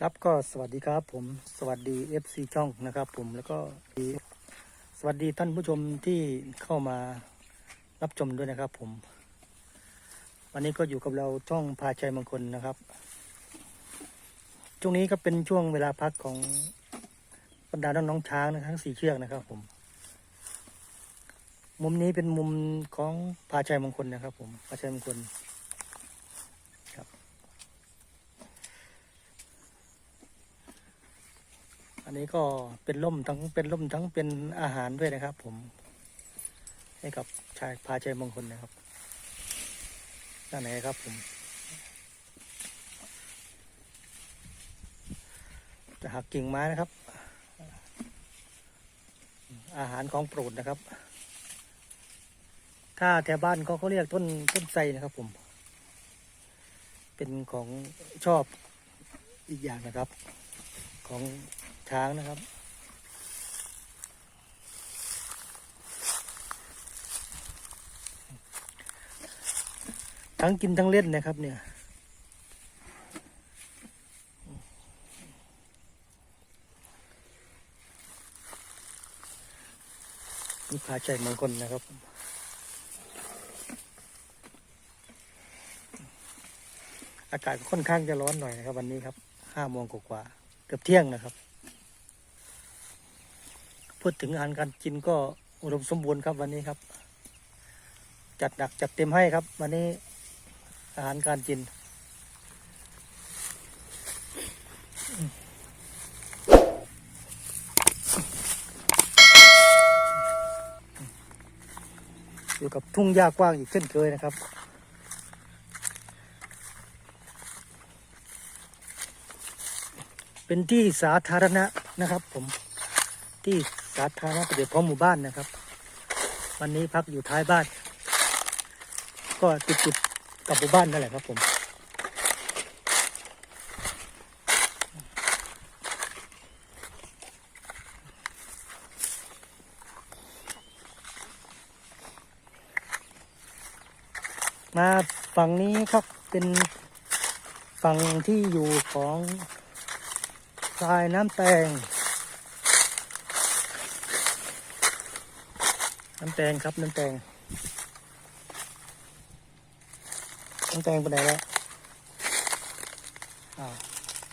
ครับก็สวัสดีครับผมสวัสดี FC ช่องนะครับ ผมแล้วก็สวัสดีท่านผู้ชมที่เข้ามารับชมด้วยนะครับ ผม วันนี้ก็อยู่กับเราช่องพาชัยมงคลนะครับช่วงนี้ก็เป็นช่วงเวลาพักของบรรดาน้องๆช้างนะทั้งสี่เชือกนะครับ ผม มุมนี้เป็นมุมของพาชัยมงคลนะครับ ผมพาชัยมงคล อันนี้ก็เป็นร่มทั้งเป็นร่มทั้งเป็นอาหารด้วยนะครับ ผม ให้กับชายพาชัยมงคลนะครับด้านไหนครับผม จะหักกิ่งไม้นะครับ อาหารของโปรดนะครับ ถ้าแถวบ้านเขาเขาเรียกต้นต้นไทรนะครับผม เป็นของชอบอีกอย่างนะครับของ ช้างนะครับ ทั้งกินทั้งเล่นนะครับเนี่ยนี่พาใจมงคลนะครับอากาศค่อนข้างจะร้อนหน่อยนะครับ วันนี้ครับห้าโมงกว่าเกือบเที่ยงนะครับ พูดถึงอาหารการกินก็อุดมสมบูรณ์ครับวันนี้ครับ จัดหนักจัดเต็มให้ครับ วันนี้อาหารการกิน อยู่กับทุ่งหญ้ากว้างอีกเช่นเคยนะครับเป็นที่สาธารณะนะครับผมที่ สาธารณประโยชน์ของหมู่บ้านนะครับ วันนี้พักอยู่ท้ายบ้าน ก็ติดติดๆกับหมู่บ้านนั่นแหละครับผมมาฝั่งนี้ครับเป็นฝั่งที่อยู่ของทรายน้ำแตง น้ำแตงครับน้ำแตงน้ำแตงไปไหนแล้วอ้าว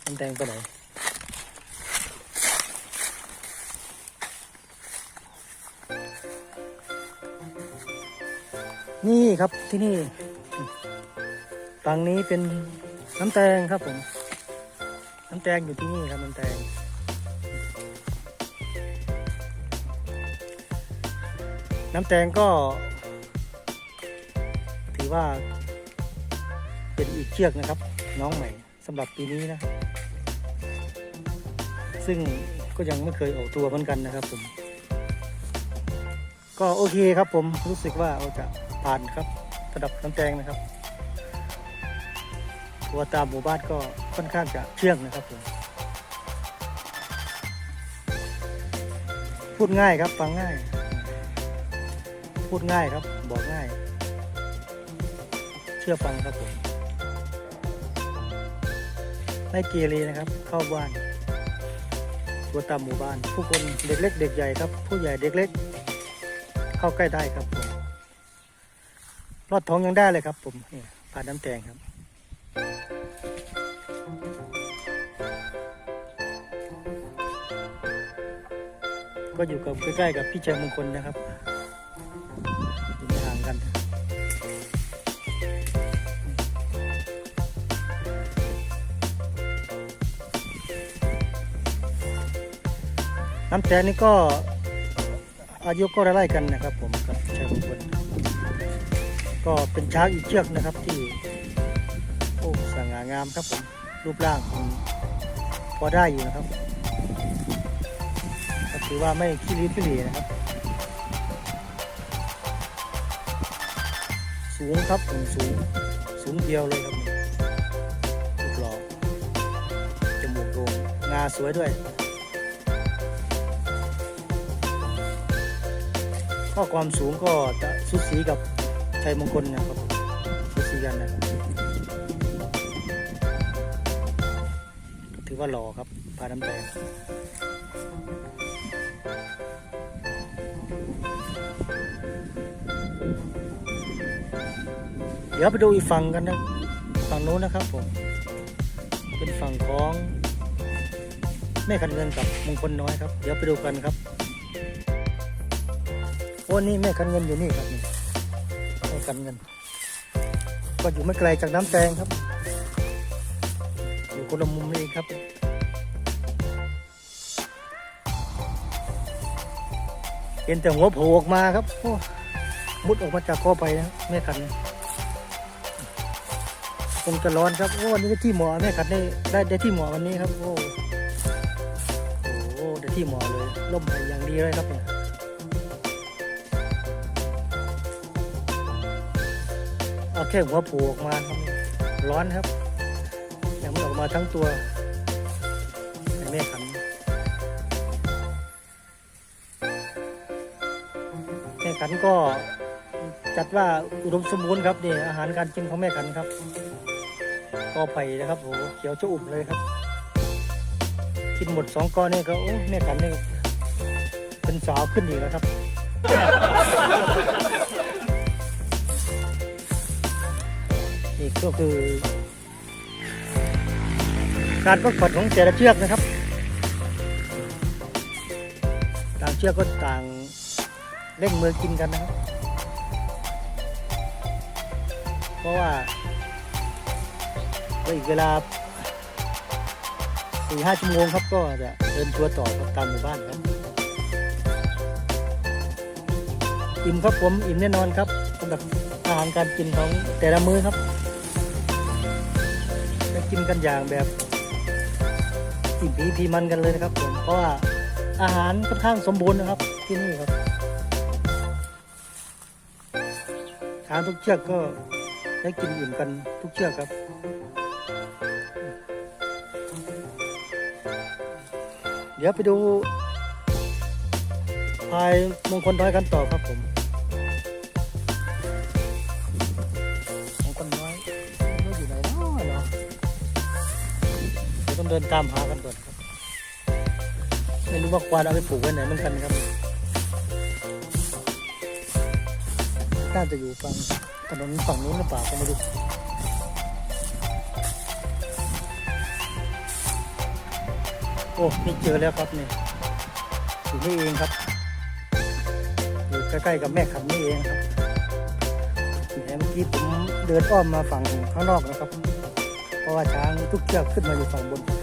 น้ำแตงไปไหนนี่ครับที่นี่ฝั่งนี้เป็นน้ำแตงครับผม น้ำแตงอยู่ที่นี่ครับน้ำแตง น้ำแตงก็ ถือว่า เป็นอีกเชือกนะครับ น้องใหม่สำหรับปีนี้นะ ซึ่งก็ยังไม่เคยออกตัวเหมือนกันนะครับผม ก็โอเคครับผมรู้สึกว่าเราจะผ่านครับระดับน้ำแตงนะครับตัวตามหมู่บ้านก็ค่อนข้างจะเชื่องนะครับผมพูดง่ายครับฟังง่าย พูดง่ายครับ บอกง่าย เชื่อฟังครับผมไม่เกเรนะครับ เข้าบ้านตัวตามหมู่บ้าน ผู้คนเด็กเล็กเด็กใหญ่ครับ ผู้ใหญ่เด็กเล็ก เข้าใกล้ได้ครับผมรอดท้องยังได้เลยครับ ผมนี่ผ่านน้ำแตงครับก็อยู่กับใกล้ๆกับพี่ชัยมงคลนะครับ น้ำแตงนี่ก็อายุก็ไล่กันนะครับ ผมกับชัยมงคลก็เป็นช้างอีกเชือกนะครับที่โอ้สง่างามครับผมรูปร่างพอได้อยู่นะครับก็ถือว่าไม่ขี้ริ้นขี้หลีนะครับ สูงครับผมสูงสูงเดียวเลยครับรูปหล่อจมูกโด่งงาสวยด้วย ก็ความสูงก็จะสุดสีกับชัยมงคลนะครับสุดสีกันนะครับถือว่าหล่อครับพาน้ำแดงเดี๋ยวไปดูอีกฝั่งกันนะฝั่งนู้นนะครับผมเป็นฝั่งของแม่คันเงินกับมงคลน้อยครับ เดี๋ยวไปดูกันครับ โอ้นี่แม่คันเงินอยู่นี่ครับนี่แม่คันเงิน ก็อยู่ไม่ไกลจากน้ำแตงครับ อยู่คนละมุมนี่เองครับเห็นแต่หัวโผล่ออกมาครับโอ้มุดออกมาจากกอไปนะแม่คันคงจะร้อนครับโอ้วันนี้ได้ที่หมอแม่คันได้ได้ได้ที่หมอวันนี้ครับโอ้โอ้ได้ที่หมอเลยล่มไปอย่างดีเลยครับเนี่ย เอาแค่หัวผล่ออกมาครับร้อนครับยังไม่ออกมาทั้งตัวแม่คันแม่ขันก็จัดว่าอุดมสมบูรณ์ครับนี่อาหารการกินของแม่ขันครับ ก็ไผ่นะครับโหเขียวจะอุ่มเลยครับ กินหมดสองก้อนนี่ก็โอ้แม่ขันนี่เป็นสาวขึ้นอีกแล้วครับ ก็คือ การพักผ่อนของแต่ละเชือกนะครับต่างเชือกก็ต่างเร่งมือกินกันนะครับ เพราะว่าอีกเวลาสี่ห้าชั่วโมงครับก็จะเดินทัวร์ต่อครับตามหมู่บ้านครับ อิ่มครับผมอิ่มแน่นอนครับสำหรับอาหารการกินของแต่ละมื้อครับ กินกันอย่างแบบอิ่มพีพีมันกันเลยนะครับผมเพราะว่าอาหารค่อนข้างสมบูรณ์นะครับที่นี่ครับช้างทุกเชือกก็ได้กินอิ่มกันทุกเชือกครับเดี๋ยวไปดูพายมงคลน้อยกันต่อครับผม เดินตามหากันก่อนครับ ไม่รู้ว่าควานเอาไปผูกไว้ไหนเหมือนกันครับ น่าจะอยู่ฝั่งถนนฝั่งนู้นหรือเปล่าก็ไม่รู้โอ้นี่เจอแล้วครับนี่อยู่นี่เองครับอยู่ใกล้ๆกับแม่ขันนี่เองครับแหมเมื่อกี้ผมเดินอ้อมมาฝั่งข้างนอกนะครับ เพราะว่าช้างทุกเชือกขึ้นมาอยู่ฝั่งบน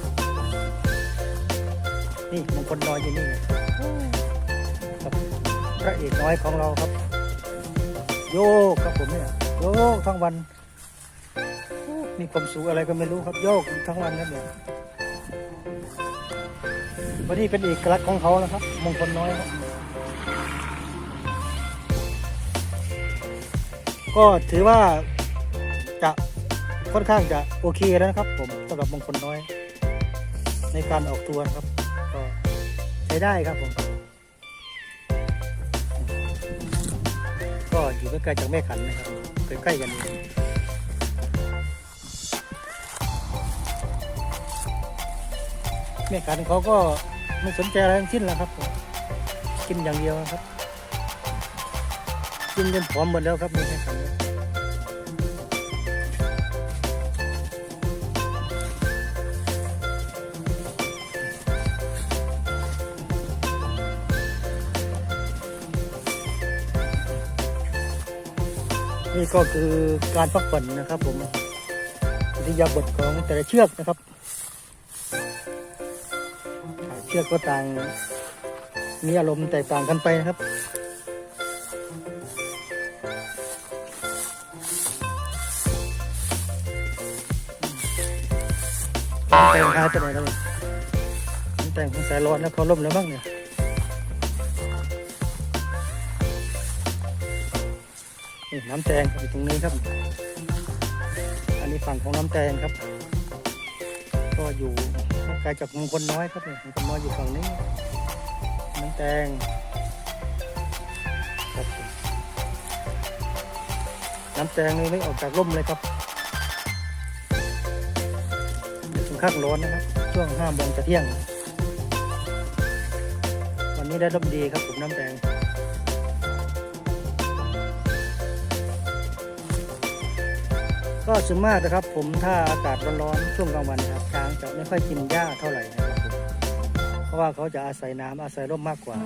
นี่มงคลน้อยอยู่นี่ครับพระเอกน้อยของเราครับ โยกครับผมเนี่ยโยกทั้งวันมีความสุขอะไรก็ไม่รู้ครับโยกทั้งวันนั่นเนี่ยวันนี้เป็นเอกลักษณ์ของเขานะครับ มงคลน้อยครับก็ถือว่าจะค่อนข้างจะโอเคแล้วนะครับ ผมสำหรับมงคลน้อย ในการออกตัวนะครับก็ ใช้ได้ครับผม ก็อยู่ไม่ไกลจากแม่ขันนะครับใกล้ๆกันแม่ขันเขาก็ไม่สนใจอะไรทั้งสิ้นแล้วครับผมกินอย่างเดียวครับ กินจนผอมหมดแล้วครับแม่ขัน นี่ก็คือการพักผ่อนนะครับผมอิริยาบถของแต่ละเชือกนะครับ เชือกก็ต่างมีอารมณ์แตกต่างกันไปนะครับ แต่งหายไปไหนแล้วล่ะแต่งของสายร้อนแล้วเขาล่มแล้วบ้างเนี่ย นี่น้ำแตงอยู่ตรงนี้ครับ อันนี้ฝั่งของน้ำแตงครับ ก็อยู่ไม่ไกลจากมงคลน้อยครับเนี่ยมงคลน้อยอยู่ฝั่งนี้ น้ำแตงครับน้ำแตงนี่ไม่ออกจากร่มเลยครับถึงข้างร้อนนะครับ ช่วงช่วงห้าโมงจะเที่ยง วันนี้ได้รับดีครับผมน้ำแดง ก็ส่วนมากนะครับ ผมถ้าอากาศร้อนๆช่วงกลางวันครับช้างจะไม่ค่อยกินหญ้าเท่าไหร่นะครับผมเพราะว่าเขาจะอาศัยน้ำอาศัยร่มมากกว่า